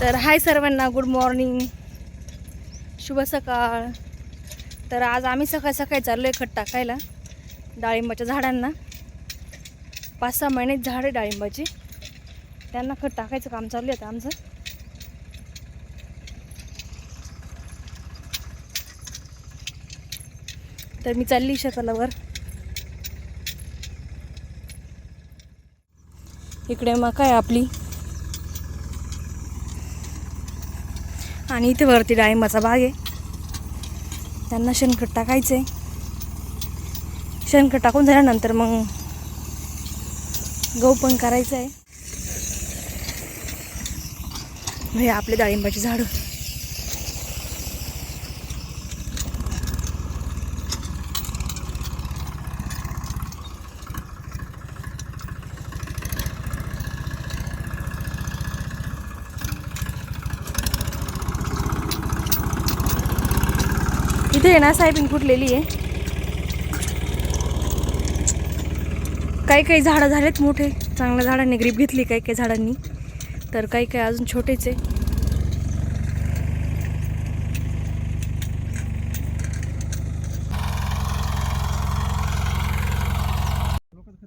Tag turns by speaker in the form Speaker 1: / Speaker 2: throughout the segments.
Speaker 1: तर हाय सर्वांना good morning शुभ सकाळ. तर आज आम्ही सकाळ सकाळी चाललो आहे खत टाकायला डाळिंबाच्या झाडांना. पाच सहा महिने झाड आहे डाळिंबाची. त्यांना खत टाकायचं काम चालू आहे आता आमचं. तर मी चालली शकलावर इकडे मग काय आपली. आणि इथे वरती डाळिंबाचा बाग आहे. त्यांना शेणखत टाकायचं आहे शेणखत टाकून झाल्यानंतर मग गहू पण करायचं आहे हे आपले डाळिंबाची झाडं. इथे आहे ना सायबिंग फुटलेली आहे. काही काही झाडं झालेत मोठे. चांगल्या झाडांनी ग्रीप घेतली काही काही झाडांनी. तर काही काही अजून छोटेच आहे.
Speaker 2: लोकांचं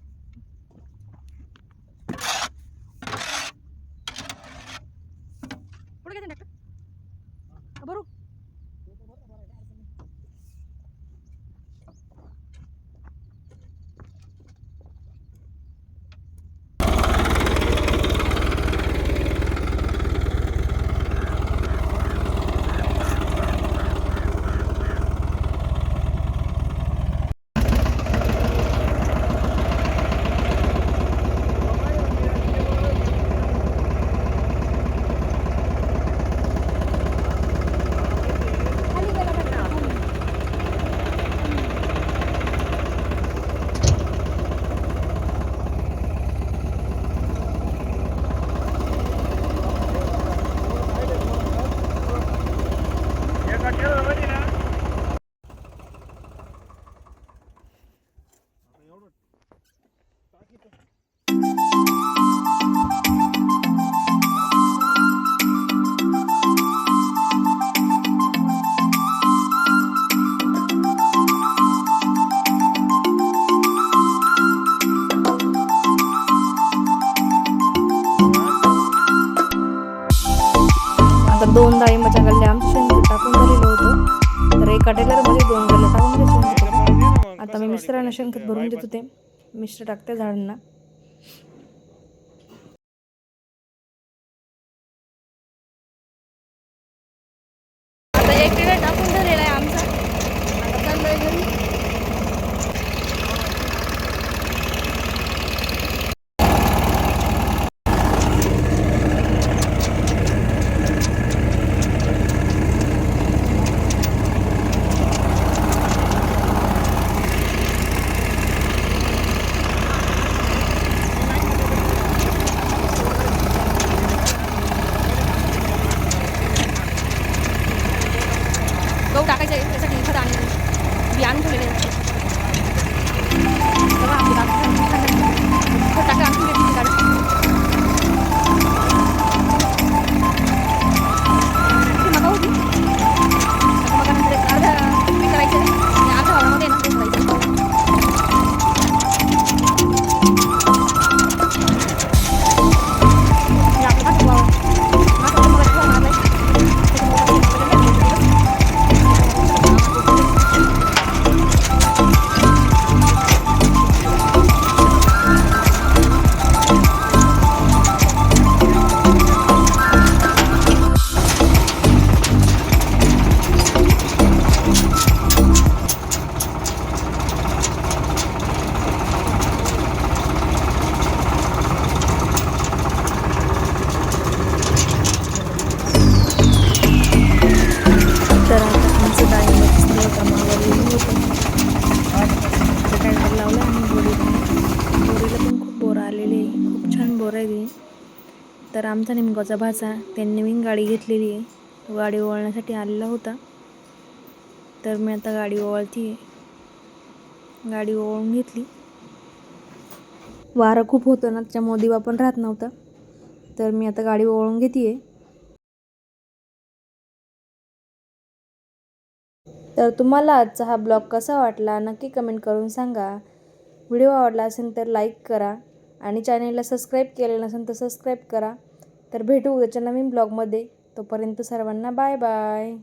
Speaker 1: एका टेलरमध्ये दोन गल्ल्या टाकून आता मी मिस्टरांना शेणखत भरून देत होते. मिस्टर टाकते झाडांना. आता एक टाकायचं त्यासाठी इथं आणलं बियाण ठेवलेलं बोर आहे ती तर आमचा नेमकाचा भाचा त्यांनी नवीन गाडी घेतलेली. आहे गाडी ओळण्यासाठी आलेला होता. तर मी आता गाडी ओवाळती आहे गाडी ओवाळून घेतली. वारं खूप होतं ना त्याच्यामुळे दिवा पण राहत नव्हता. तर मी आता गाडी ओळून घेते आहे तर तुम्हाला आजचा हा ब्लॉग कसा वाटला नक्की कमेंट करून सांगा. व्हिडिओ आवडला असेल तर लाईक करा. आणि चॅनेलला सबस्क्राईब केलेलं नसेल तर सबस्क्राईब करा. तर भेटू उद्याच्या नवीन ब्लॉगमध्ये. तोपर्यंत सर्वांना बाय बाय.